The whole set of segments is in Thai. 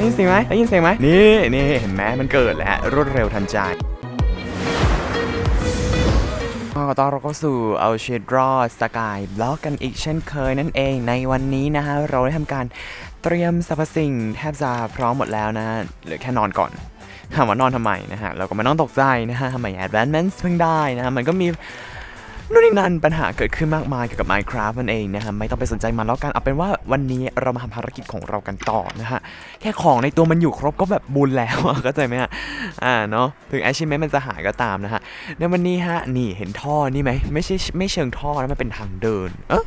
ได้ยินเสียงไหมได้ยินเสียงไหมนี่นี่เห็นไหมมันเกิดแล้วรวดเร็วทันใจก็ต้อนรับเข้าสู่เอาเชดรอสกายบล็อกกันอีกเช่นเคยนั่นเองในวันนี้นะฮะ เราได้ทำการเตรียมสรรพสิ่งแทบจะพร้อมหมดแล้วนะเหลือแค่นอนก่อนถามว่านอนทำไมนะฮะ เราก็ไม่ต้องตกใจนะฮะทำไม Advancements เพิ่งได้นะฮะ มันก็มี นู่นนี่นั่นปัญหาเกิดขึ้นมากมายเกี่ยวกับ Minecraft มันเองนะฮะไม่ต้องไปสนใจมันแล้วกันเอาเป็นว่าวันนี้เรามาทำภารกิจของเรากันต่อนะฮะแค่ของในตัวมันอยู่ครบก็แบบบุญแล้วอะเข้าใจไหมฮะอ่าเนาะถึง achievement มันจะหายก็ตามนะฮะในวันนี้ฮะนี่เห็นท่อนี่ไหมไม่ใช่ไม่เชิงท่อนะมันเป็นทางเดินเอ๊ะ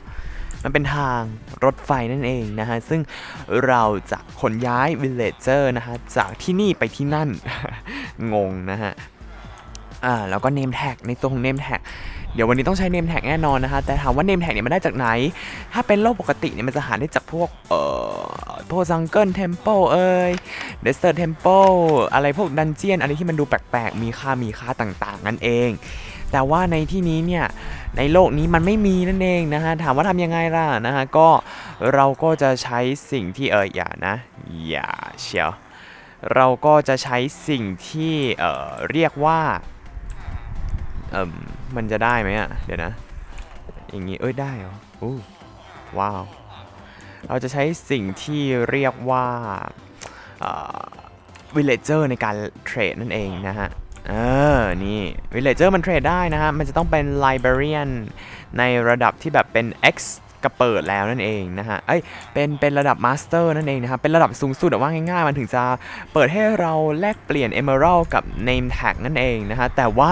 มันเป็นทางรถไฟนั่นเองนะฮะ ซึ่งเราจะขนย้ายวิลเลจเจอร์นะฮะ จากที่นี่ไปที่นั่น งงนะฮะ อ่า แล้วก็ name tag ในตัวของ name tag เดี๋ยววันนี้ต้องใช้ name tag แน่นอนนะฮะแต่ถามว่า name tag เนี่ยมันได้จากไหน ถ้าเป็นโลกปกติเนี่ยมันจะหาได้จากพวก เอ่อ พวก jungle temple เอ่ย desert temple อะไรพวกดันเจียนอะไรที่มันดูแปลกๆ มีค่ามีค่าต่างๆ นั่นเอง แต่ว่าในที่นี้เนี่ยในโลกนี้มันไม่มีนั่นเองนะฮะ ถามว่าทำยังไงล่ะนะฮะ ก็เราก็จะใช้สิ่งที่เอออย่านะ อย่าเชียว เราก็จะใช้สิ่งที่เอ่อเรียกว่าเอ่ม มันจะได้ไหมอะ เดี๋ยวนะ อย่างนี้ เอ้ย ได้เหรออู้ว้าว เราจะใช้สิ่งที่เรียกว่าวิลเลเจอร์ในการเทรดนั่นเองนะฮะ เออ นี่วิลเลเจอร์มันเทรดได้นะฮะ มันจะต้องเป็นไลบรารีนในระดับที่แบบเป็น X กระเปิดแล้วนั่นเองนะฮะ เอ้ย เป็น เป็นระดับ Master นั่นเองนะครับ เป็นระดับสูงสุดอะว่าง่ายๆ มันถึงจะเปิดให้เราแลกเปลี่ยน Emerald กับ Name Tag นั่นเองนะฮะ แต่ว่า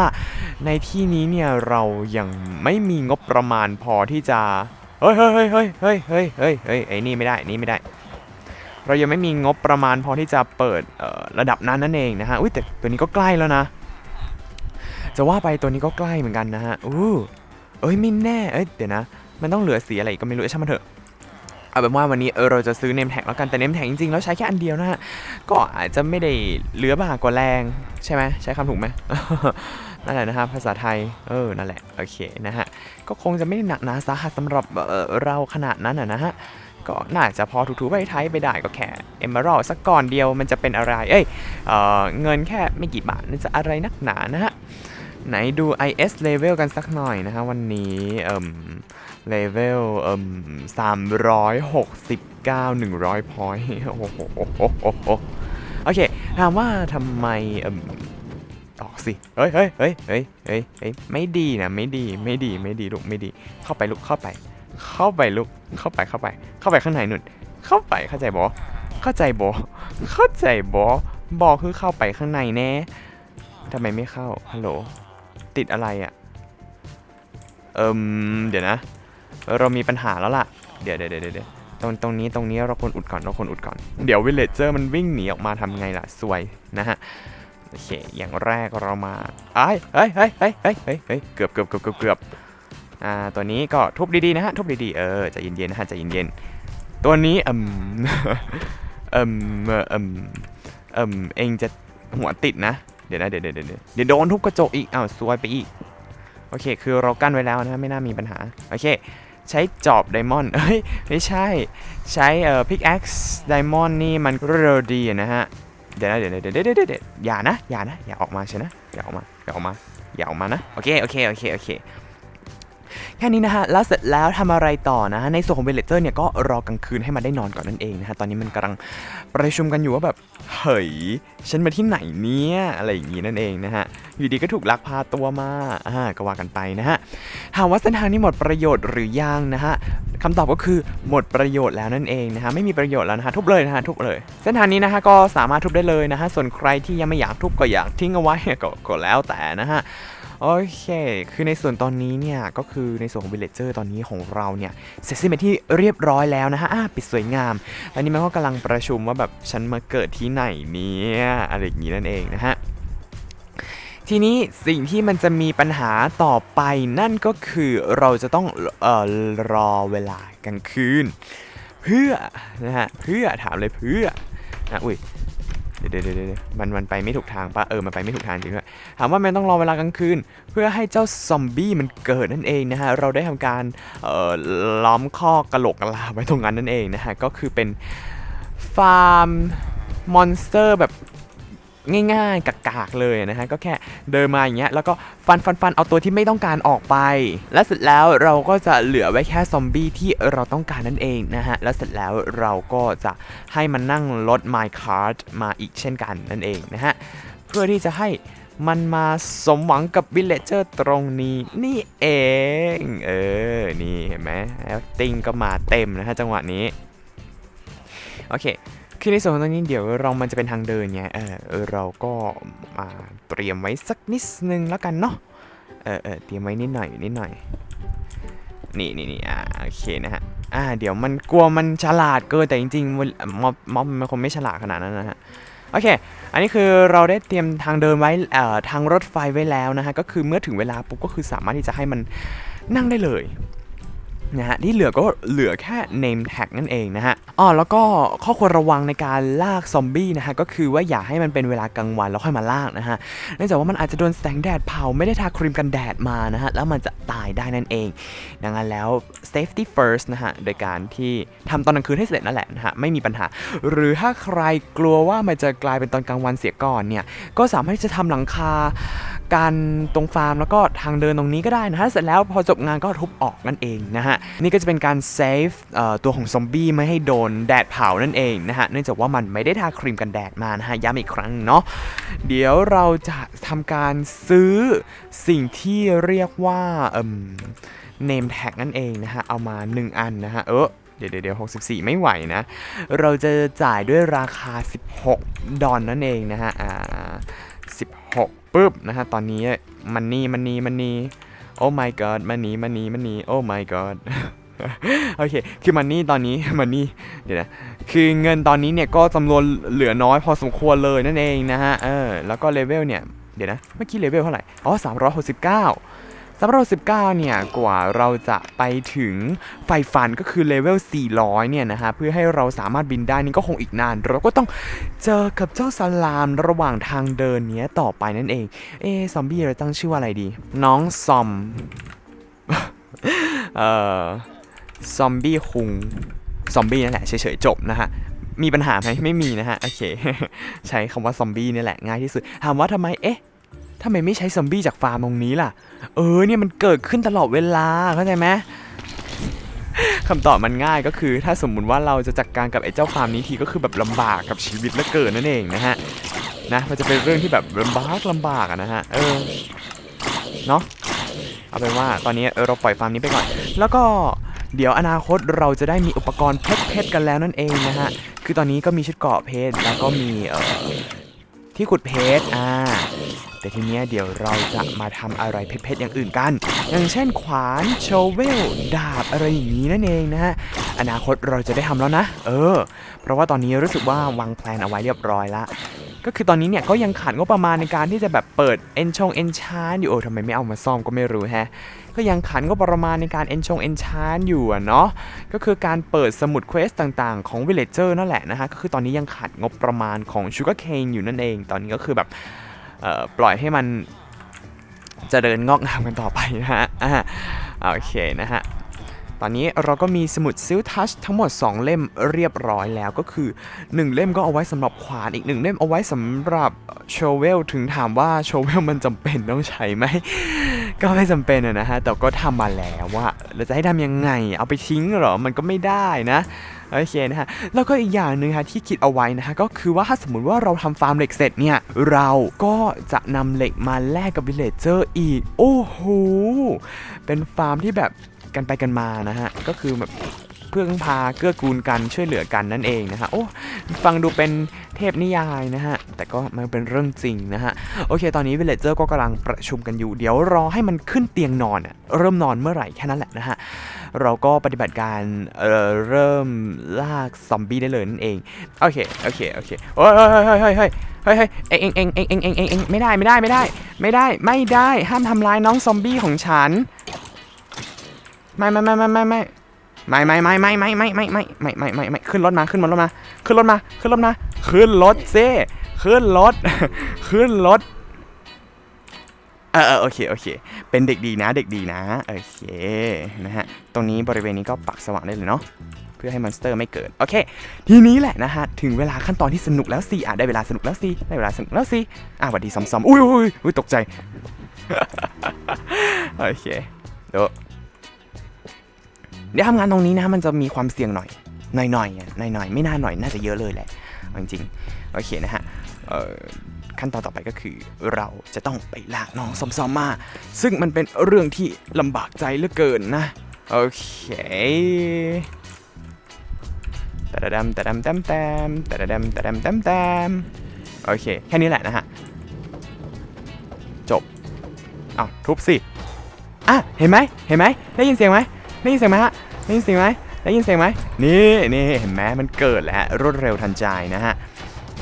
ในที่นี้เนี่ยเรายังไม่มีงบประมาณพอที่จะ เฮ้ยเฮ้ยเฮ้ยเฮ้ยเฮ้ยเฮ้ยเฮ้ยเฮ้ยไอ้นี่ไม่ได้ นี่ไม่ได้ เรายังไม่มีงบประมาณพอที่จะเปิดระดับนั้นนั่นเองนะฮะ อุ้ยแต่ตัวนี้ก็ใกล้แล้วนะ จะว่าไปตัวนี้ก็ใกล้เหมือนกันนะฮะ อู้เอ้ยไม่แน่ เอ้ยเดี๋ยวนะ มันต้องเหลือสีอะไรก็ไม่รู้ช่างมันเถอะเอาเป็นว่าวันนี้เออเราจะซื้อเนมแท็กแล้วกันแต่เนมแท็กจริงๆแล้วใช้แค่อันเดียวนะฮะก็อาจจะไม่ได้เหลือบากกว่าแรงใช่ไหมใช้คำถูกไหมนั่นแหละนะฮะภาษาไทยเออนั่นแหละโอเคนะฮะก็คงจะไม่ได้หนักหนาสาหัสสำหรับเออเราขนาดนั้นนะฮะก็น่าจะพอถูๆไปไทยไปได้ก็แค่เอมเบอรัลสักก่อนเดียวมันจะเป็นอะไร เอ้ยเออเงินแค่ไม่กี่บาทนั่จะอะไรนักหนานะฮะไหนดู IS level กันสักหน่อยนะฮะวันนี้เอ่ ม level เอ่มสามร้อยหกสิบเก้าหนึ่งร้อยพอยต์โอ้โหโอเค ถามว่าทำไมเอ่มออกสิเฮ้ยเฮ้ยเฮ้ยเฮ้ยเฮ้ยเฮ้ยไม่ดีนะ ไม่ดี ไม่ดี ไม่ดี ลูก ไม่ดี เข้าไปลูก เข้าไป เข้าไปลูก เข้าไป เข้าไป เข้าไปข้างในนุ่น เข้าไป เข้าใจบอเข้าใจบอเข้าใจบอบอคือเข้าไปข้างในแน่ทำไมไม่เข้า ฮัลโหล ติดอะไรอะ่ะ เอิมเดี๋ยวนะ เรามีปัญหาแล้วล่ะ เดี๋ยวเดี๋ยวเดี๋ยวตรงตรงนี้ตรงนี้เราควรอุดก่อนเราควรอุดก่อน เดี๋ยววิลเลจเจอร์มันวิ่งหนีออกมาทำไงล่ะสวยนะฮะโอเค อย่างแรกเรามาเอ้ยเฮ้ยเฮ้ยเฮ้ยเฮ้ยเฮ้ยเกือบเกือบเกือบเกือบเกือบอ่าตัวนี้ก็ทุบดีๆนะฮะทุบดีๆเออใจเย็นๆนะฮะใจเย็นๆตัวนี้เอิมเอิมเอิมเอิมเองจะหัวติดนะ เดี๋ยวนะเดี๋ยวเดี๋ยวเดี๋ยวเดี๋ยวโดนทุบกระจกอีกอ้าวซวยไปอีก โอเค คือเรากั้นไว้แล้วนะไม่น่ามีปัญหา โอเค ใช้จอบไดมอนด์เอ้ยไม่ใช่ใช้เอ่อพิกแอ็กซ์ไดมอนด์นี่มันเร็วดีอะนะฮะเดี๋ยวนะเดี๋ยวเดี๋ยวเดี๋ยวเดี๋ยวเดี๋ยวอย่านะอย่านะอย่าออกมาใช่นะอย่าออกมาอย่าออกมาอย่าออกมานะโอเคโอเคโอเคโอเค แค่นี้นะฮะ แล้วเสร็จแล้วทำอะไรต่อนะฮะ ในส่วนของเวลเลเตอร์เนี่ยก็รอกลางคืนให้มันได้นอนก่อนนั่นเองนะฮะ ตอนนี้มันกำลังประชุมกันอยู่ว่าแบบ เฮ้ย ฉันมาที่ไหนเนี่ย อะไรอย่างงี้นั่นเองนะฮะ อยู่ดีก็ถูกลักพาตัวมา อ่า ก็ว่ากันไปนะฮะ ถามว่าเส้นทางนี้หมดประโยชน์หรือยังนะฮะคำตอบก็คือหมดประโยชน์แล้วนั่นเองนะฮะ ไม่มีประโยชน์แล้วนะฮะ ทุบเลยนะฮะ ทุบเลย เส้นทางนี้นะฮะก็สามารถทุบได้เลยนะฮะ ส่วนใครที่ยังไม่อยากทุบก็อยากทิ้งเอาไว้ก็แล้วแต่นะฮะ โอเค คือในส่วนตอนนี้เนี่ย ก็คือในส่วนของวิลเลจเจอร์ตอนนี้ของเราเนี่ยเสร็จสิ้นเป็นที่เรียบร้อยแล้วนะฮะปิดสวยงามตอนนี้มันก็กำลังประชุมว่าแบบฉันมาเกิดที่ไหนเนี่ยอะไรอย่างนี้นั่นเองนะฮะทีนี้สิ่งที่มันจะมีปัญหาต่อไปนั่นก็คือเราจะต้องออรอเวลากลางคืน เพื่อนะฮะเพื่อถามเลยเพื่อนะอุ้ย เดี๋ยวเดี๋ยวเดี๋ยวมันมันไปไม่ถูกทางปะเออมันไปไม่ถูกทางจริงด้วยถามว่ามันต้องรอเวลากลางคืน เพื่อให้เจ้าซอมบี้มันเกิดนั่นเองนะฮะเราได้ทำการเอ่อล้อมข้อกระโหลกกะลาไว้ตรงนั้นนั่นเองนะฮะก็คือเป็นฟาร์มมอนสเตอร์แบบ ง่ายๆกากๆเลยนะฮะก็แค่เดินมาอย่างเงี้ยแล้วก็ฟันฟันฟันเอาตัวที่ไม่ต้องการออกไป และเสร็จแล้วเราก็จะเหลือไว้แค่ซอมบี้ที่เราต้องการนั่นเองนะฮะและเสร็จแล้วเราก็จะให้มันนั่งรถ My Card มาอีกเช่นกันนั่นเองนะฮะเพื่อที่จะให้มันมาสมหวังกับวิลเลจเจอร์ตรงนี้นี่เอง เออ นี่เห็นไหมแล้วติงก็มาเต็มนะฮะจังหวะนี้ โอเค คือในส่วนของตรงนี้เดี๋ยวเรามันจะเป็นทางเดินไงเออเออเราก็มาเตรียมไว้สักนิดนึงแล้วกันเนาะเออเออเตรียมไว้นิดหน่อยนิดหน่อยนี่นี่นี่อ่าโอเคนะฮะอ่าเดี๋ยวมันกลัวมันฉลาดเกินแต่จริงๆม็อบม็อบมันคงไม่ฉลาดขนาดนั้นนะฮะโอเค อันนี้คือเราได้เตรียมทางเดินไว้เอ่อทางรถไฟไว้แล้วนะฮะก็คือเมื่อถึงเวลาปุ๊บก็คือสามารถที่จะให้มันนั่งได้เลย นะฮะที่เหลือก็เหลือแค่ name tag นั่นเองนะฮะอ๋อแล้วก็ข้อควรระวังในการลากซอมบี้นะฮะก็คือว่าอย่าให้มันเป็นเวลากลางวันแล้วค่อยมาลากนะฮะเนื่องจากว่ามันอาจจะโดนแสงแดดเผาไม่ได้ทาครีมกันแดดมานะฮะแล้วมันจะตายได้นั่นเอง ดังนั้นแล้ว safety first นะฮะโดยการที่ทำตอนกลางคืนให้เสร็จนั่นแหละนะฮะไม่มีปัญหา หรือถ้าใครกลัวว่ามันจะกลายเป็นตอนกลางวันเสียก่อนเนี่ยก็สามารถที่จะทำหลังคา การตรงฟาร์มแล้วก็ทางเดินตรงนี้ก็ได้นะฮะเสร็จแล้วพอจบงานก็ทุบออกนั่นเองนะฮะนี่ก็จะเป็นการเซฟตัวของซอมบี้ไม่ให้โดนแดดเผานั่นเองนะฮะเนื่องจากว่ามันไม่ได้ทาครีมกันแดดมานะฮะย้ำอีกครั้งเนาะเดี๋ยวเราจะทำการซื้อสิ่งที่เรียกว่าเอ่ม name tag นั่นเองนะฮะเอามา 1 อันนะฮะเออเดี๋ยวเดี๋ยวเดี๋ยว64ไม่ไหวนะ เราจะจ่ายด้วยราคา 16 ดอลนั่นเองนะฮะ อ่า16 ปุ๊บนะฮะตอนนี้มันนี่มันนี่มันนี่โอ้ my god มันนี่มันนี่มันนี่โอ้ my god โอเค คือมันนี่ตอนนี้มันนี่เดี๋ยวนะ คือเงินตอนนี้เนี่ยก็จำนวนเหลือน้อยพอสมควรเลยนั่นเองนะฮะ เออ แล้วก็เลเวลเนี่ย เดี๋ยวนะ เมื่อกี้เลเวลเท่าไหร่ อ๋อ369 369เสำหรับ 19 เนี่ย กว่าเราจะไปถึงไฟฟันก็คือเลเวล 400 เนี่ยนะฮะ เพื่อให้เราสามารถบินได้นี่ก็คงอีกนาน เราก็ต้องเจอกับเจ้าสลามระหว่างทางเดินเนี้ยต่อไปนั่นเอง เอซอมบี้เราตั้งชื่อว่าอะไรดี น้องซอม เอ่อ ซอมบี้คุง ซอมบี้นั่นแหละเฉยๆจบนะฮะมีปัญหาไหมไม่มีนะฮะ โอเค ใช้คำว่าซอมบี้นี่แหละง่ายที่สุด ถามว่าทำไม เอ๊ะ ทำไมไม่ใช้ซอมบี้จากฟาร์มตรงนี้ล่ะ เออเนี่ยมันเกิดขึ้นตลอดเวลาเข้าใจไหมคำตอบมันง่ายก็คือ ถ้าสมมุติว่าเราจะจัดการกับไอ้เจ้าฟาร์มนี้ทีก็คือแบบลำบากกับชีวิตเหลือเกินนั่นเองนะฮะนะมันจะเป็นเรื่องที่แบบลำบากลำบากอะนะฮะเออเนาะเอาเป็นว่าตอนนี้เเราปล่อยฟาร์มนี้ไปก่อน แล้วก็เดี๋ยวอนาคตเราจะได้มีอุปกรณ์เพชรกันแล้วนั่นเองนะฮะคือตอนนี้ก็มีชุดเกราะเพชรแล้วก็มีเอ่อที่ขุดเพชรอ่า แต่ทีเนี้ยเดี๋ยวเราจะมาทำอะไรเพชรๆอย่างอื่นกัน อย่างเช่นขวานโชเวล ดาบอะไรอย่างนี้นั่นเองนะฮะอนาคตเราจะได้ทำแล้วนะ เออ เพราะว่าตอนนี้รู้สึกว่าวางแผนเอาไว้เรียบร้อยละก็คือตอนนี้เนี่ยก็ยังขาดงบประมาณในการที่จะแบบเปิดเอนชงเอนชานอยู่โอ้ทำไมไม่เอามาซ่อมก็ไม่รู้แฮะ ก็ยังขาดงบประมาณในการเอนชงเอนชานอยู่อะเนาะ ก็คือการเปิดสมุดเควสต่างๆ ของ Villager นั่นแหละนะฮะ ก็คือตอนนี้ยังขาดงบประมาณของ Sugar Cane อยู่นั่นเอง ตอนนี้ก็คือแบบ ปล่อยให้มันจเจริญงอกงามกันต่อไปนะฮะโอเคนะฮะ ตอนนี้เราก็มีสมุดซิลทัชทั้งหมด 2 เล่มเรียบร้อยแล้วก็คือ 1 เล่มก็เอาไว้สำหรับขวานอีก 1 เล่มเอาไว้สำหรับโชเวลถึงถามว่าโชเวลมันจำเป็นต้องใช้ไหม ก็ไม่จำเป็นนะฮะ แต่ก็ทำมาแล้วว่าเราจะให้ทำยังไง เอาไปทิ้งเหรอ มันก็ไม่ได้นะ โอเคนะฮะแล้วก็อีกอย่างหนึ่งฮะที่คิดเอาไว้นะฮะก็คือว่าถ้าสมมติว่าเราทำฟาร์มเหล็กเสร็จเนี่ยเราก็จะนำเหล็กมาแลกกับวิลเลจเจอร์อีก โอ้โหเป็นฟาร์มที่แบบกันไปกันมานะฮะก็คือแบบ เพื่อพาเกื้อกูลกันช่วยเหลือกันนั่นเองนะฮะโอ้ฟังดูเป็นเทพนิยายนะฮะแต่ก็มันเป็นเรื่องจริงนะฮะโอเค ตอนนี้วิลเลเจอร์ก็กำลังประชุมกันอยู่ เดี๋ยวรอให้มันขึ้นเตียงนอนเริ่มนอนเมื่อไหร่แค่นั้นแหละนะฮะเราก็ปฏิบัติการเเริ่มลากซอมบี้ได้เลยนั่นเองโอเคโอเคโอเคโอ้ยเฮ้ยเฮ้ยเฮ้ยเฮ้ยเฮ้ยเฮ้ยเอ็งเอ็งเอ็งเอ็งเอ็งเอ็งเอ็งไม่ได้ไม่ได้ไม่ได้ ไม่ได้ไม่ได้ห้ามทำร้ายน้องซอมบี้ของฉัน ไม่ไม่ไม่ไม่ไม่ ไม่ไม่ไม่ไม่ไม่ไม่ไม่ไม่ไม่ไม่ไม่ไม่ขึ้นรถมาขึ้นรถมา ขึ้นรถมา ขึ้นรถมาขึ้นรถเซ่ขึ้นรถขึ้นรถเออเอโอเคโอเค เป็นเด็กดีนะเด็กดีนะโอเคนะฮะตรงนี้บริเวณนี้ก็ปักสว่างได้เลยเนาะเพื่อให้มอนสเตอร์ไม่เกิดโอเค ทีนี้แหละนะฮะถึงเวลาขั้นตอนที่สนุกแล้วสิอะได้เวลาสนุกแล้วสิได้เวลาสนุกแล้วสิอะหวัดดีซอมๆอุ้ยอุ้ยอุ้ยตกใจโอเคเดี๋ยว เดี๋ยวทำงานตรงนี้นะมันจะมีความเสี่ยงหน่อยหน่อยๆอะหน่อยไม่น่าหน่อยน่าจะเยอะเลยแหละจริงๆโอเคนะฮะขั้นตอนต่อไปก็คือเราจะต้องไปลากน้องซอมๆมมา ซึ่งมันเป็นเรื่องที่ลำบากใจเหลือเกินนะ โอเคตะดะดำตะดำแต้มแต้มตะดะดำตะดำแต้มแต้มโอเค แค่นี้แหละนะฮะ จบอ้าวทุบสิ อะ เห็นไหมเห็นไหมได้ยินเสียงไหม ได้ยินเสียงไหมฮะได้ยินเสียงไหมได้ยินเสียงไหมนี่นี่เห็นไหมมันเกิดแล้วรวดเร็วทันใจนะฮะ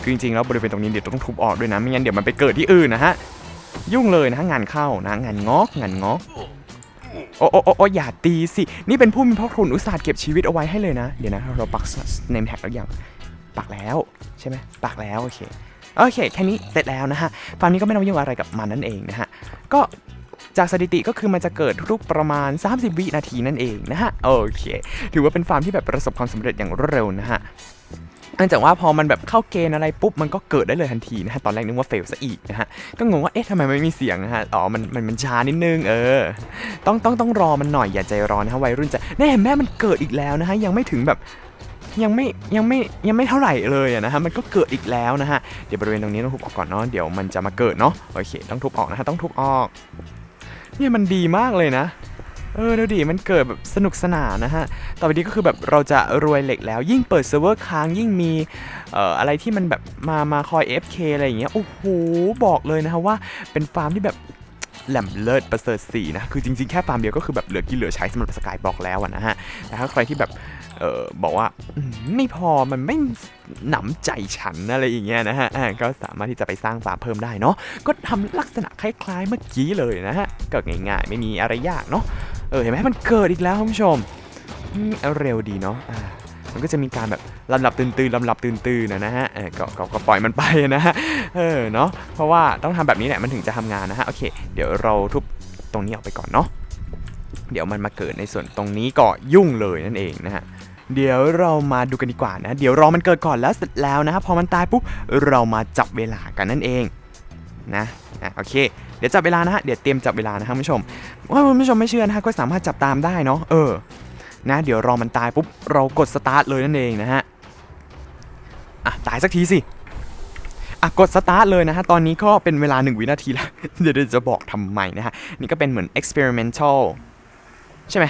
คือจริงๆแล้วบริเวณตรงนี้เดี๋ยวต้องทุบออกด้วยนะไม่งั้นเดี๋ยวมันไปเกิดที่อื่นนะฮะยุ่งเลยนะงานเข้านะงานงอกงานงอกโอ้โอ้โอ้อย่าตีสิ นี่เป็นผู้มีพระคุณอุตส่าห์เก็บชีวิตเอาไว้ให้เลยนะ เดี๋ยวนะเราปักเนมแท็กแล้วยังปักแล้วใช่ไหมปักแล้วโอเคโอเคแค่นี้เสร็จแล้วนะฮะฟาร์มนี้ก็ไม่ต้องยุ่งอะไรกับมันนั่นเองนะฮะก็ จากสถิติก็คือมันจะเกิดทุกประมาณ 30 วินาทีนั่นเองนะฮะ โอเค ถือว่าเป็นฟาร์มที่แบบประสบความสำเร็จอย่างรวดเร็วนะฮะเนื่องจากว่าพอมันแบบเข้าเกณฑ์อะไรปุ๊บมันก็เกิดได้เลยทันทีนะฮะตอนแรกนึกว่าเฟลซะอีกนะฮะก็งงว่าเอ๊ะทำไมไม่มีเสียงนะฮะอ๋อมันมันมันช้านิดนึงเออ ต้องต้องต้องรอมันหน่อยอย่าใจร้อนนะฮะวัยรุ่นจะแน่แม่มันเกิดอีกแล้วนะฮะยังไม่ถึงแบบยังไม่ยังไม่ยังไม่เท่าไหร่เลยนะฮะมันก็เกิดอีกแล้วนะฮะเดี๋ยวบริเวณตรงนี้ต้องทุบออกก่อนเนาะเดี๋ยวมันจะมาเกิดเนาะโอเค ต้องทุบออกนะฮะต้องทุบออก เนี่ยมันดีมากเลยนะ เออดูดิมันเกิดแบบสนุกสนานนะฮะ ต่อไปนี้ก็คือแบบเราจะรวยเหล็กแล้ว ยิ่งเปิดเซิร์ฟเวอร์ค้างยิ่งมีเอ่ออะไรที่มันแบบมามาคอย FK อะไรอย่างเงี้ย โอ้โห บอกเลยนะฮะว่าเป็นฟาร์มที่แบบแหลมเลิศประเสริฐสีนะ คือจริงๆ แค่ฟาร์มเดียวก็คือแบบเหลือกินเหลือใช้สำหรับสกายบอกแล้วนะฮะแต่ถ้าใครที่แบบ เออบอกว่าไม่พอมันไม่หนำใจฉันอะไรอย่างเงี้ยนะฮะก็สามารถที่จะไปสร้างฟาเพิ่มได้เนาะก็ทำลักษณะคล้ายๆเมื่อกี้เลยนะฮะก็ง่ายๆ ไม่มีอะไรยากเนาะเออเห็นไหมมันเกิดอีกแล้วคุณผู้ชมเร็วดีเนาะมันก็จะมีการแบบลำดับตื่นตื่นๆลำดับตื่นตื่นๆนะนะฮะเออก็ก็ก็ปล่อยมันไปนะฮะเออเนาะเพราะว่าต้องทำแบบนี้แหละมันถึงจะทำงานนะฮะโอเค เดี๋ยวเราทุบตรงนี้ออกไปก่อนเนาะเดี๋ยวมันมาเกิดในส่วนตรงนี้ก็ยุ่งเลยนั่นเองนะฮะ เดี๋ยวเรามาดูกันดีกว่านะ เดี๋ยวรอมันเกิดก่อนแล้วเสร็จแล้วนะพอมันตายปุ๊บเรามาจับเวลากันนั่นเองนะอะโอเค เดี๋ยวจับเวลานะฮะ เดี๋ยวเตรียมจับเวลานะครับคุณผู้ชมว่าคุณผู้ชมไม่เชื่อนะฮะก็สามารถจับตามได้เนาะ เออ นะ เดี๋ยวรอมันตายปุ๊บ เรากดสตาร์ทเลยนั่นเองนะฮะ อะ ตายสักทีสิ อะ กดสตาร์ทเลยนะฮะ ตอนนี้ก็เป็นเวลา 1 วินาทีแล้วเดี๋ยวจะบอกทำไมนะฮะ นี่ก็เป็นเหมือน experimental ใช่ไหม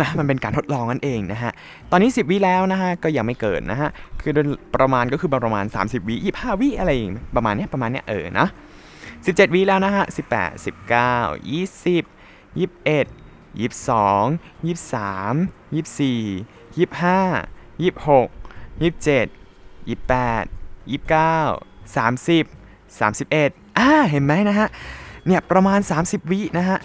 นะมันเป็นการทดลองนั่นเองนะฮะ ตอนนี้ 10 วิแล้วนะฮะ ก็ยังไม่เกิดนะฮะ คือโดยประมาณก็คือประมาณ 30 วิ25 วิอะไรประมาณเนี้ยประมาณเนี้ยเออนะ17 วิแล้วนะฮะ 18 19 20 21 22 23 24 25 26 27 28 29 30 31อ่าเห็นไหมนะฮะ เนี่ยประมาณ 30 วินะฮะ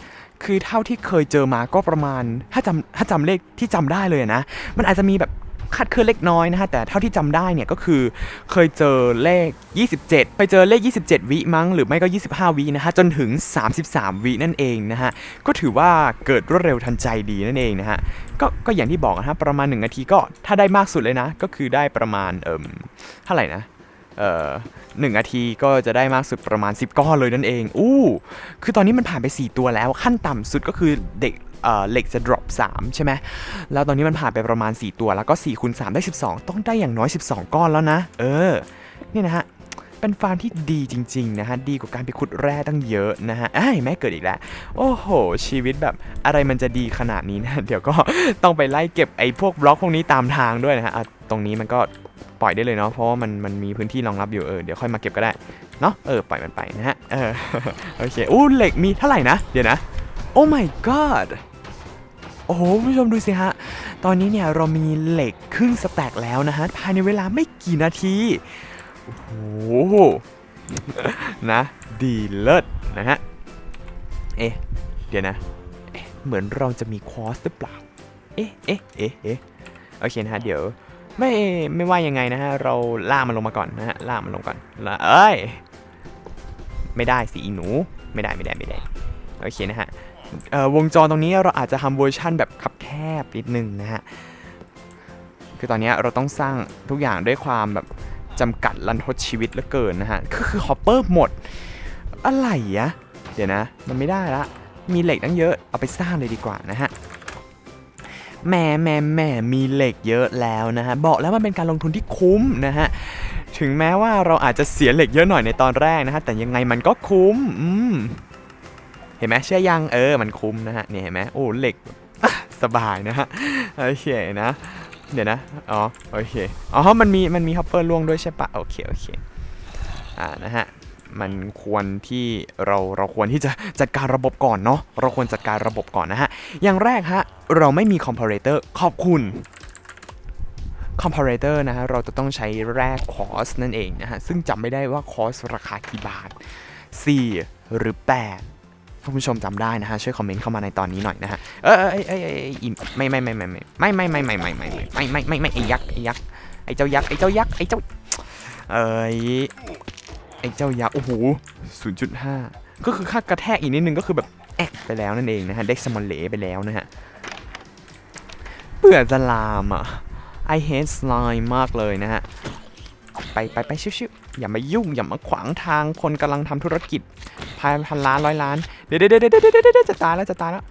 คือเท่าที่เคยเจอมาก็ประมาณถ้าจำถ้าจำเลขที่จำได้เลยนะ มันอาจจะมีแบบคาดเคลื่อนเล็กน้อยนะฮะแต่เท่าที่จำได้เนี่ยก็คือเคยเจอเลข 27 ไปเจอเลข 27 วิมั้งหรือไม่ก็ 25 วินะฮะจนถึง 33 วินั่นเองนะฮะก็ถือว่าเกิดรวดเร็วทันใจดีนั่นเองนะฮะก็ก็อย่างที่บอกนะฮะประมาณ 1 นาทีก็ถ้าได้มากสุดเลยนะ ก็คือได้ประมาณเอ่มเท่าไหร่นะเอ่อ หนึ่งนาทีก็จะได้มากสุดประมาณ 10 ก้อนเลยนั่นเอง อู้ คือตอนนี้มันผ่านไป 4 ตัวแล้ว ขั้นต่ำสุดก็คือเด็กเหล็กจะ drop 3 ใช่ไหม แล้วตอนนี้มันผ่านไปประมาณ 4 ตัว แล้วก็4คูณ3ได้ 12 ต้องได้อย่างน้อย 12 ก้อนแล้วนะ เออ นี่นะฮะ เป็นฟาร์มที่ดีจริงๆนะฮะ ดีกว่าการไปขุดแร่ตั้งเยอะนะฮะไอ้แม่เกิดอีกแล้ว โอ้โห ชีวิตแบบอะไรมันจะดีขนาดนี้นะ เดี๋ยวก็ต้องไปไล่เก็บไอ้พวกบล็อกพวกนี้ตามทางด้วยนะฮะ ตรงนี้มันก็ ปล่อยได้เลยเนาะเพราะว่ามันมันมีพื้นที่รองรับอยู่เออเดี๋ยวค่อยมาเก็บก็ได้เนาะเออปล่อยมันไปนะฮะเออโอเคอู้เหล็กมีเท่าไหร่นะเดี๋ยวนะโอ้ my god โอ้โหคุณผู้ชมดูสิฮะ ตอนนี้เนี่ยเรามีเหล็กครึ่งสแต็กแล้วนะฮะ ภายในเวลาไม่กี่นาที โอ้โห นะ ดีเลิศนะฮะ เอ๊ะ เดี๋ยวนะเเหมือนเราจะมีควอสหรือเปล่า เอ๊ะ เอ๊ะ เอ๊ะ เอ๊ะ โอเคนะฮะ เดี๋ยว ไม่ไม่ว่ายังไงนะฮะเราล่ามันลงมาก่อนนะฮะล่ามันลงก่อนละเอ้ยไม่ได้สิอีหนูไม่ได้ไม่ได้ไม่ได้โอเคนะฮะวงจรตรงนี้เราอาจจะทำเวอร์ชั่นแบบคับแคบนิดนึงนะฮะคือตอนนี้เราต้องสร้างทุกอย่างด้วยความแบบจำกัดลันทดชีวิตเหลือเกินนะฮะก็คือฮอปเปอร์หมด อะไรอะเดี๋ยวนะ มันไม่ได้ละ มีเหล็กตั้งเยอะเอาไปสร้างเลยดีกว่านะฮะ แหม่แหม่แหม่มีเหล็กเยอะแล้วนะฮะบอกแล้วมันเป็นการลงทุนที่คุ้มนะฮะถึงแม้ว่าเราอาจจะเสียเหล็กเยอะหน่อยในตอนแรกนะฮะแต่ยังไงมันก็คุ้มอืมเห็นไหมเชื่อยังเออมันคุ้มนะฮะเนี่ยเห็นไหมโอ้เหล็กสบายนะฮะโอเคนะ เดี๋ยวนะอ๋อโอเคอ๋อมันมีมันมีฮอปเปอร์ล่วงด้วยใช่ปะโอเคโอเคอ่านะฮะ มันควรที่เราเราควรที่จะจัดการระบบก่อนเนาะเราควรจัดการระบบก่อนนะฮะ อย่างแรกฮะ เราไม่มีคอมเพลเตอร์ขอบคุณคอมเพลเตอร์นะฮะ เราจะต้องใช้แร่คอสนั่นเองนะฮะ ซึ่งจำไม่ได้ว่าคอสราคากี่บาท 4 หรือ 8ท่านผู้ชมจำได้นะฮะ ช่วยคอมเมนต์เข้ามาในตอนนี้หน่อยนะฮะ เออเออเออเออไม่ไม่ไม่ไม่ไม่ไม่ไม่ไม่ไม่ไม่ไม่ไม่ไม่ไม่ไม่ไอ้ยักษ์ไอ้ยักษ์ไอ้เจ้ายักษ์ไอ้เจ้ายักษ์ไอ้เจ้า เอ้ย ไอ้เจ้ายักษ์โอ้โห 0.5 ก็คือค่ากระแทกอีกนิดนึงก็คือแบบแอกไปแล้วนั่นเองนะฮะเด็กสมอลเละไปแล้วนะฮะเบื่อสลามอะ I hate slime มากเลยนะฮะ ไปไปไปชิวๆอย่ามายุ่ง อย่ามาขวางทางคนกำลังทำธุรกิจพันพันล้านร้อยล้าน เดี๋ยวเดี๋ยวเดี๋ยวเดี๋ยวเดี๋ยวจะตายแล้วจะตายแล้ว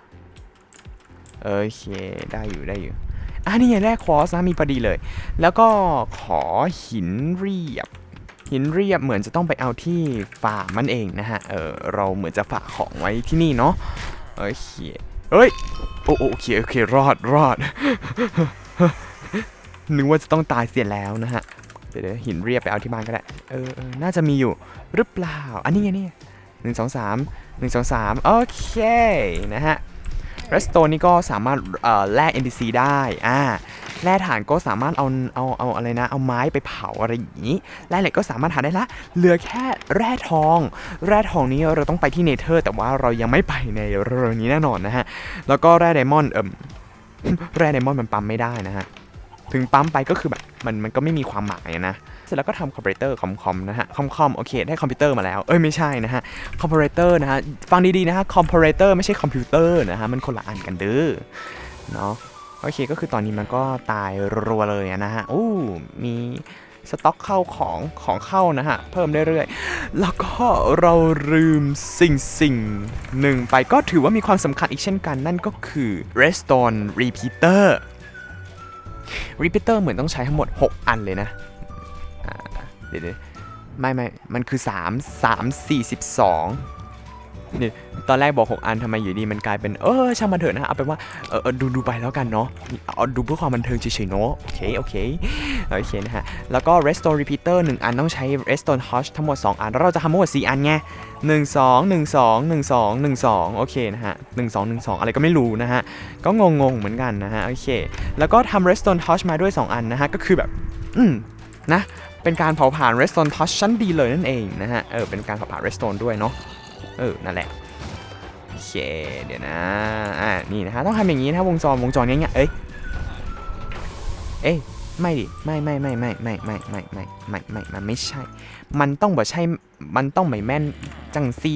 โอเค ได้อยู่ได้อยู่ อะนี่ไงแร่ควอสนะมีพอดีเลย แล้วก็ขอหินเรียบ หินเรียบเหมือนจะต้องไปเอาที่ฟามันเองนะฮะ เออเราเหมือนจะฝากของไว้ที่นี่เนาะโอเคเฮ้ยโอโอเคโอเครอดรอดนึกว่าจะต้องตายเสียแล้วนะฮะ เดี๋ยวเดี๋ยวหินเรียบไปเอาที่บ้านก็ได้เออเออน่าจะมีอยู่หรือเปล่า อันนี้ไงนี่หนึ่งสองสามหนึ่งสองสามโอเค นะฮะ r e s t o นี่ก็สามารถเอ่อแร่ NPC ได้ อ่า แร่ถ่านก็สามารถเอาเอาเอาอะไรนะ เอาไม้ไปเผาอะไรอย่างนี้แร่เหล็กก็สามารถหาได้ละ เหลือแค่แร่ทอง แร่ทองนี้เราต้องไปที่เนเธอร์ แต่ว่าเรายังไม่ไปในเร็วๆนี้แน่นอนนะฮะ แล้วก็แร่ไดมอนด์เอิ่มแร่ไดมอนด์มันปั๊มไม่ได้นะฮะ ถึงปั๊มไปก็คือแบบมันมันก็ไม่มีความหมายนะ เสร็จแล้วก็ทำคอมเพลเตอร์คอมคอมนะฮะ คอมคอมโอเค ได้คอมพิวเตอร์มาแล้ว เอ้ยไม่ใช่นะฮะ คอมเพลเตอร์นะฮะ ฟังดีๆนะฮะ คอมเพลเตอร์ไม่ใช่คอมพิวเตอร์นะฮะ มันคนละอันกันเด้อ เนาะ โอเคก็คือตอนนี้มันก็ตายรัวเลยนะฮะอู้มีสต็อกเข้าของของเข้านะฮะ เพิ่มเรื่อยๆ แล้วก็เราลืมสิ่งสิ่งหนึ่งไปก็ถือว่ามีความสำคัญอีกเช่นกันนั่นก็คือ Redstone Repeater Repeater เหมือนต้องใช้ทั้งหมด 6 อันเลยนะเดี๋ยวไม่ไม่มันคือ 3 3 42 นี่ตอนแรกบอก 6 อันทำไมอยู่ดีมันกลายเป็นเออช่างมันเถอะนะเอาเป็นว่าเออเออดูดูไปแล้วกันเนาะเอาดูเพื่อความบันเทิงเฉยๆเนาะโอเคโอเคโอเคนะฮะแล้วก็ Redstone Repeater 1 อันต้องใช้ Redstone Torch ทั้งหมด 2 อัน แล้วเราจะทำทั้งหมด 4 อันไง1 2 1 2 1 2 1 2 โอเคนะฮะ1 2 1 2 อะไรก็ไม่รู้นะฮะ ก็งงๆเหมือนกันนะฮะโอเค แล้วก็ทำ Redstone Torch มาด้วย 2 อันนะฮะ ก็คือแบบ อืมนะเป็นการเผาผ่าน Redstone Torch ชั้นดีเลยนั่นเองนะฮะเออเป็นการเผาผ่าน Redstone ด้วยเนาะ เออ นั่นแหละ โอเค เดี๋ยวนะ อ่า นี่นะฮะ ต้องทำอย่างนี้นะวงจร วงจรง่ายๆเอ้ย เอ้ย ไม่ดิ ไม่ไม่ไม่ไม่ไม่ไม่ไม่ไม่ไม่ไม่มันไม่ใช่ มันต้องบ่ใช่ มันต้องไม่แม่นจังซี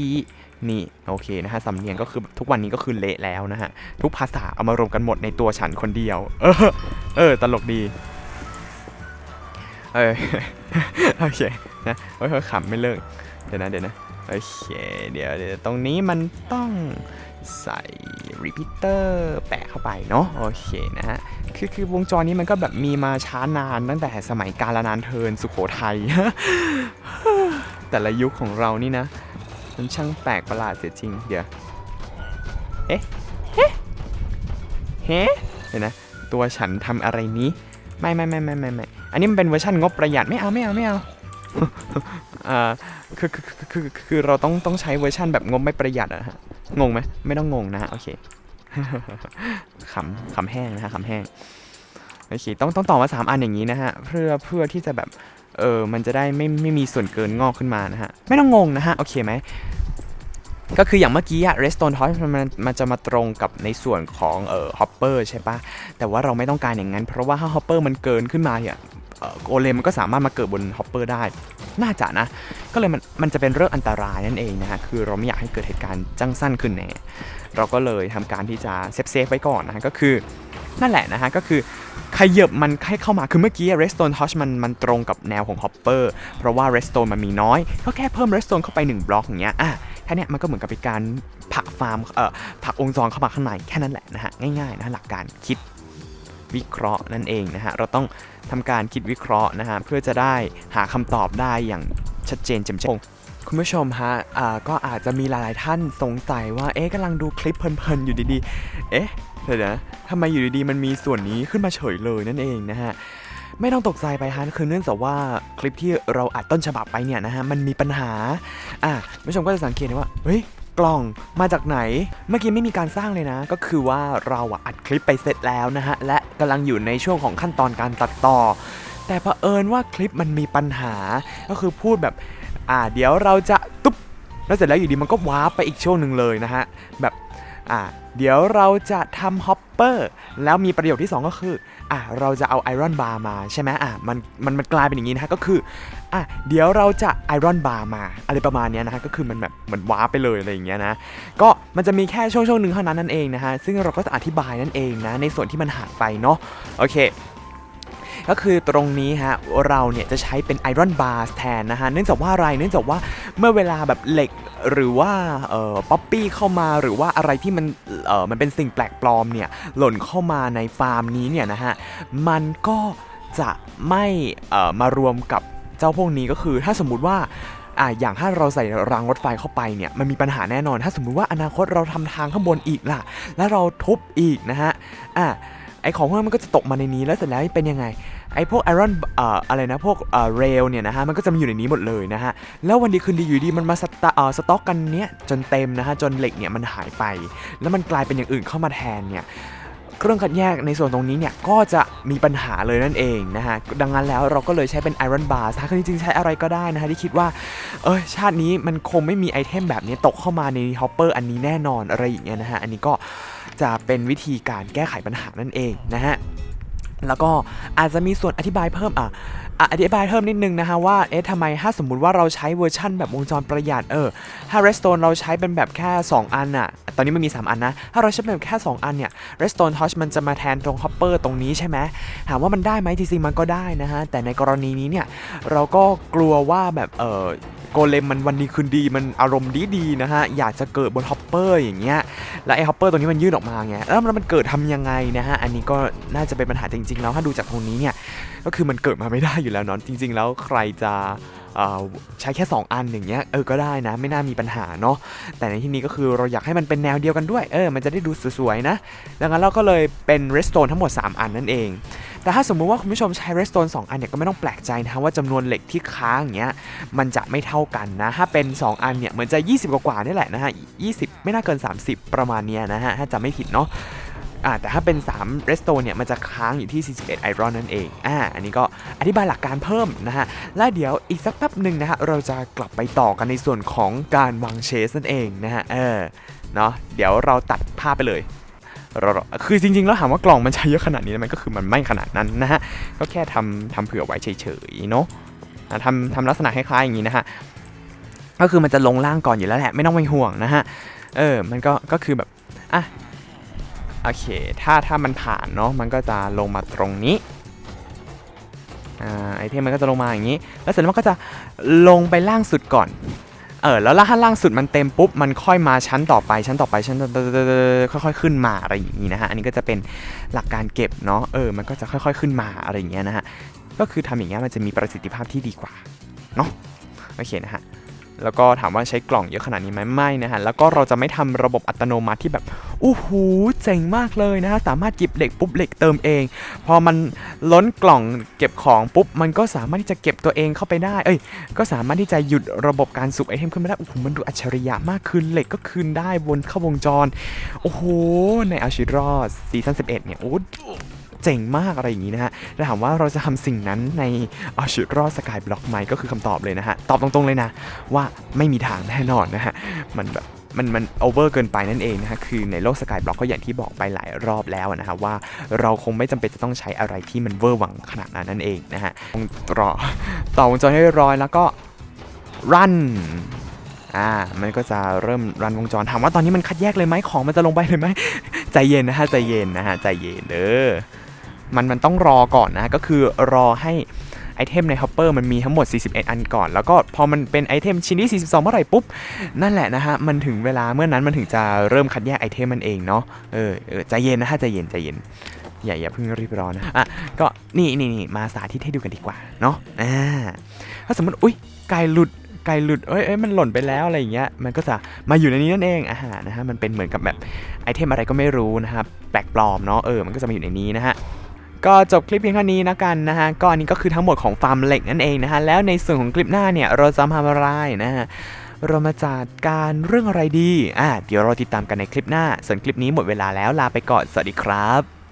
นี่โอเคนะฮะสำเนียงก็คือทุกวันนี้ก็คือเละแล้วนะฮะ ทุกภาษาเอามารวมกันหมดในตัวฉันคนเดียว เออ เออ ตลกดี เออ โอเค นะโอ้ยขำไม่เลิก เดี๋ยวนะ เดี๋ยวนะ โอเค เดี๋ยวเดี๋ยวตรงนี้มันต้องใส่ repeater แปะเข้าไปเนาะโอเคนะฮะคือคือวงจรนี้มันก็แบบมีมาช้านานตั้งแต่สมัยกาลนานเทินสุโขทัยแต่ละยุคของเรานี่นะมันช่างแปลกประหลาดเสียจริง เดี๋ยว เอ๊ะเฮ้เฮ้เดี๋ยวนะ ตัวฉันทำอะไรนี้ ไม่ไม่ไม่ไม่ไม่ไม่อันนี้มันเป็นเวอร์ชันงบประหยัดไม่เอาไม่เอาไม่เอา อ่าคือคือคือคือเราต้องต้องใช้เวอร์ชันแบบงบไม่ประหยัดอะฮะงงไหมไม่ต้องงงนะโอเคขำขำแห้งนะฮะขำแห้งโอเคต้องต้องต่อมาสามอันอย่างนี้นะฮะเพื่อเพื่อที่จะแบบเออมันจะได้ไม่ไม่มีส่วนเกินงอกขึ้นมานะฮะไม่ต้องงงนะฮะโอเคไหมก็คืออย่างเมื่อกี้อะ Redstone Torch มันมันมันจะมาตรงกับในส่วนของเอ่อ Hopper ใช่ปะแต่ว่าเราไม่ต้องการอย่างนั้น เพราะว่าถ้า Hopper มันเกินขึ้นมาเนี่ย โกเลมมันก็สามารถมาเกิดบน Hopper ได้ น่าจะนะ ก็เลยมันมันจะเป็นเรื่องอันตรายนั่นเองนะฮะ คือเราไม่อยากให้เกิดเหตุการณ์จังสั้นขึ้นแน่เราก็เลยทำการที่จะเซฟเซฟไว้ก่อนนะฮะ ก็คือนั่นแหละนะฮะ ก็คือขยับมันให้เข้ามา คือเมื่อกี้ redstone touch มันมันตรงกับแนวของ hopper เพราะว่า redstone มันมีน้อย ก็แค่เพิ่ม redstone เข้าไป 1 บล็อกอย่างเงี้ย อะแค่เนี้ยมันก็เหมือนกับเป็นการผักฟาร์ม เอ่อ ผักวงจรเข้ามาข้างใน แค่นั้นแหละนะฮะ ง่ายๆนะหลักการคิดวิเคราะห์นั่นเองนะฮะ เราต้อง ทำการคิดวิเคราะห์นะฮะเพื่อจะได้หาคำตอบได้อย่างชัดเจนแจ่มแจ้งคุณผู้ชมฮะก็อาจจะมีหลาย ๆ ท่านสงสัยว่า เอ๊ะกำลังดูคลิปเพลิน ๆ อยู่ดี ๆ เอ๊ะ เดี๋ยวนะทำไมอยู่ดี ๆ มันมีส่วนนี้ขึ้นมาเฉยเลยนั่นเองนะฮะ ไม่ต้องตกใจไปฮะ คือเนื่องจากว่าคลิปที่เราอัดต้นฉบับไปเนี่ยนะฮะ มันมีปัญหา อะ คุณผู้ชมก็จะสังเกตว่า เฮ้ย กล่องมาจากไหน เมื่อกี้ไม่มีการสร้างเลยนะ ก็คือว่าเราอัดคลิปไปเสร็จแล้วนะฮะ และกำลังอยู่ในช่วงของขั้นตอนการตัดต่อ แต่เผอิญว่าคลิปมันมีปัญหา ก็คือพูดแบบ อ่า เดี๋ยวเราจะตุ๊บแล้วเสร็จแล้วอยู่ดีมันก็ว้าร์ปไปอีกช่วงหนึ่งเลยนะฮะ แบบ อะเดี๋ยวเราจะทำฮอปเปอร์แล้วมีประโยคที่ 2 ก็คืออะเราจะเอาไอรอนบาร์มาใช่ไหมอะมันมันมันกลายเป็นอย่างนี้นะฮะก็คืออะเดี๋ยวเราจะไอรอนบาร์มาอะไรประมาณนี้นะฮะก็คือมันแบบเหมือนว้าไปเลยอะไรอย่างเงี้ยนะก็มันจะมีแค่ช่วงช่วงหนึ่งเท่านั้นนั่นเองนะฮะซึ่งเราก็จะอธิบายนั่นเองนะในส่วนที่มันหายไปเนาะโอเค ก็คือตรงนี้ฮะเราเนี่ยจะใช้เป็นไอรอนบาร์แทนนะฮะเนื่องจากว่าอะไรเนื่องจากว่าเมื่อเวลาแบบเหล็กหรือว่าเอ่อป๊อปปี้เข้ามาหรือว่าอะไรที่มันเอ่อมันเป็นสิ่งแปลกปลอมเนี่ยหล่นเข้ามาในฟาร์มนี้เนี่ยนะฮะมันก็จะไม่เอ่อมารวมกับเจ้าพวกนี้ก็คือ ถ้าสมมุติว่าอ่าอย่างถ้าเราใส่รางรถไฟเข้าไปเนี่ยมันมีปัญหาแน่นอน ถ้าสมมุติว่าอนาคตเราทำทางข้างบนอีกล่ะ แล้วเราทุบอีกนะฮะอ่า ไอของพวกนั้นมันก็จะตกมาในนี้แล้วเสร็จแล้วเป็นยังไง ไอพวกไอรอนเอ่ออะไรนะพวกเอ่อเรลเนี่ยนะฮะมันก็จะมาอยู่ในนี้หมดเลยนะฮะแล้ววันดีคืนดีอยู่ดีมันมาสตเอ่อสต็อกกันเนี้ยจนเต็มนะฮะจนเหล็กเนี่ยมันหายไป แล้วมันกลายเป็นอย่างอื่นเข้ามาแทนเนี่ย เครื่องคัดแยกในส่วนตรงนี้เนี่ยก็จะมีปัญหาเลยนั่นเองนะฮะดังนั้นแล้วเราก็เลยใช้เป็นไอรอนบาร์ถ้าคือจริงๆใช้อะไรก็ได้นะฮะที่คิดว่าเออชาตินี้มันคงไม่มีไอเทมแบบนี้ตกเข้ามาในฮอปเปอร์อันนี้แน่นอนอะไรอย่างเงี้ยนะฮะอันนี้ก็จะเป็นวิธีการแก้ไขปัญหานั่นเองนะฮะแล้วก็อาจจะมีส่วนอธิบายเพิ่มอะ อธิบายเพิ่มนิดนึงนะฮะว่าเอ๊ะทำไมถ้าสมมุติว่าเราใช้เวอร์ชั่นแบบวงจรประหยัดเออถ้า Redstone เราใช้เป็นแบบแค่ 2 อันน่ะตอนนี้มันมี 3 อันนะ ถ้าเราใช้เป็นแบบแค่ 2 อันเนี่ย Redstone Torch มันจะมาแทนตรง Hopper ตรงนี้ใช่ไหมถามว่ามันได้ไหมจริงๆมันก็ได้นะฮะแต่ในกรณีนี้เนี่ยเราก็กลัวว่าแบบเออโกเลมมันวันดีคืนดีมันอารมณ์ดีดีนะฮะ อยากจะเกิดบนฮอปเปอร์อย่างเงี้ยแล้วไอฮอปเปอร์ตรงนี้มันยื่นออกมาไงแล้วมันเกิดทำยังไงนะฮะ อันนี้ก็น่าจะเป็นปัญหาจริงๆ แล้วถ้าดูจากตรงนี้เนี่ย ก็คือมันเกิดมาไม่ได้อยู่แล้วเนาะจริง ๆ แล้วใครจะใช้แค่ 2 อันอย่างเงี้ยเออก็ได้นะ ไม่น่ามีปัญหาเนาะแต่ในที่นี้ก็คือเราอยากให้มันเป็นแนวเดียวกันด้วยเออมันจะได้ดูสวยๆนะ ดังนั้นเราก็เลยเป็น redstone ทั้งหมด 3 อันนั่นเอง แต่ถ้าสมมุติว่าคุณผู้ชมใช้ redstone 2อันเนี่ยก็ไม่ต้องแปลกใจนะว่าจำนวนเหล็กที่ค้างอย่างเงี้ยมันจะไม่เท่ากันนะ ถ้าเป็น 2 อันเนี่ยเหมือนจะ 20 กว่าๆนี่แหละนะฮะ20 ไม่น่าเกิน 30 ประมาณเนี้ยนะฮะถ้าจำไม่ผิดเนาะ อ่าแต่ถ้าเป็น3 redstone เนี่ยมันจะค้างอยู่ที่ 41 iron นั่นเองอ่าอันนี้ก็อธิบายหลักการเพิ่มนะฮะและเดี๋ยวอีกสักแป๊บหนึ่งนะฮะเราจะกลับไปต่อกันในส่วนของการวางเชสนั่นเองนะฮะเออเนาะเดี๋ยวเราตัดภาพไปเลยเราคือจริงๆแล้วถามว่ากล่องมันใช้เยอะขนาดนี้ไหมก็คือมันไม่ขนาดนั้นนะฮะก็แค่ทำทำเผื่อไว้เฉยๆเนาะอะทำทำลักษณะคล้ายๆอย่างนี้นะฮะก็คือมันจะลงล่างก่อนอยู่แล้วแหละไม่ต้องไปห่วงนะฮะเออมันก็ก็คือแบบอะ โอเค ถ้าถ้ามันผ่านเนาะมันก็จะลงมาตรงนี้อ่าไอเทมมันก็จะลงมาอย่างนี้ แล้วเสร็จแล้วมันก็จะลงไปล่างสุดก่อน เออ แล้วถ้าล่างสุดมันเต็มปุ๊บ มันค่อยมาชั้นต่อไป ชั้นต่อไป ชั้นค่อยๆขึ้นมาอะไรอย่างนี้นะฮะ อันนี้ก็จะเป็นหลักการเก็บเนาะ เออ มันก็จะค่อย ๆขึ้นมาอะไรอย่างเงี้ยนะฮะ ก็คือทำอย่างเงี้ยมันจะมีประสิทธิภาพที่ดีกว่า เนาะ โอเคนะฮะ แล้วก็ถามว่าใช้กล่องเยอะขนาดนี้ไหมไม่นะฮะ แล้วก็เราจะไม่ทำระบบอัตโนมัติที่แบบอู้หูเจ๋งมากเลยนะฮะ สามารถหยิบเหล็กปุ๊บเหล็กเติมเอง พอมันล้นกล่องเก็บของปุ๊บ มันก็สามารถที่จะเก็บตัวเองเข้าไปได้ เอ้ย ก็สามารถที่จะหยุดระบบการสูบไอเทมขึ้นมาได้ โอ้โห มันดูอัจฉริยะมากคืนเหล็กก็คืนได้วนเข้าวงจร โอ้โห ในอาชิรอสซีซั่น11 เนี่ย โอ้ เจ๋งมากอะไรอย่างนี้นะฮะแล้วถามว่าเราจะทำสิ่งนั้นในอาชิรอดสกายบล็อกไหมก็คือคำตอบเลยนะฮะ ตอบตรงๆเลยนะ ว่าไม่มีทางแน่นอนนะฮะ มันแบบมันมันโอเวอร์เกินไปนั่นเองนะฮะ คือในโลกสกายบล็อกก็อย่างที่บอกไปหลายรอบแล้วนะฮะ ว่าเราคงไม่จำเป็นจะต้องใช้อะไรที่มันเวอร์หวังขนาดนั้นนั่นเองนะฮะต้องรอต่อวงจรให้เรียบร้อยแล้วก็ run อ่ามันก็จะเริ่มรันวงจรถามว่าตอนนี้มันคัดแยกเลยไหมของมันจะลงไปเลยไหมใจเย็นนะฮะใจเย็นนะฮะใจเย็นเด้อ มันมันต้องรอก่อนนะ ก็คือรอให้ไอเทมในฮอปเปอร์มันมีทั้งหมด 41 อันก่อน แล้วก็พอมันเป็นไอเทมชิ้นที่ 42 เมื่อไหร่ปุ๊บ นั่นแหละนะฮะ มันถึงเวลาเมื่อนั้นมันถึงจะเริ่มคัดแยกไอเทมมันเองเนาะ เออใจเย็นนะฮะใจเย็นใจเย็น อย่าอย่าเพิ่งรีบร้อนนะ อะ ก็นี่นี่นี่มาสาธิตให้ดูกันดีกว่าเนาะ อ่า ถ้าสมมติ อุ้ยไก่หลุดไก่หลุดเอ้ยเอ้ยมันหล่นไปแล้วอะไรอย่างเงี้ย มันก็จะมาอยู่ในนี้นั่นเองอาหารนะฮะ มันเป็นเหมือนกับแบบไอเทมอะไรก็ไม่รู้นะครับ แปลกปลอมเนาะ เออ มันก็จะมาอยู่ในนี้นะฮะ ก็จบคลิปเพียงเท่านี้นะกันนะฮะก็อันนี้ก็คือทั้งหมดของฟาร์มเหล็กนั่นเองนะฮะแล้วในส่วนของคลิปหน้าเนี่ยเราจะมาทำอะไรนะฮะเรามาจัดการเรื่องอะไรดีอ่าเดี๋ยวเราติดตามกันในคลิปหน้า ส่วนคลิปนี้หมดเวลาแล้วลาไปก่อนสวัสดีครับ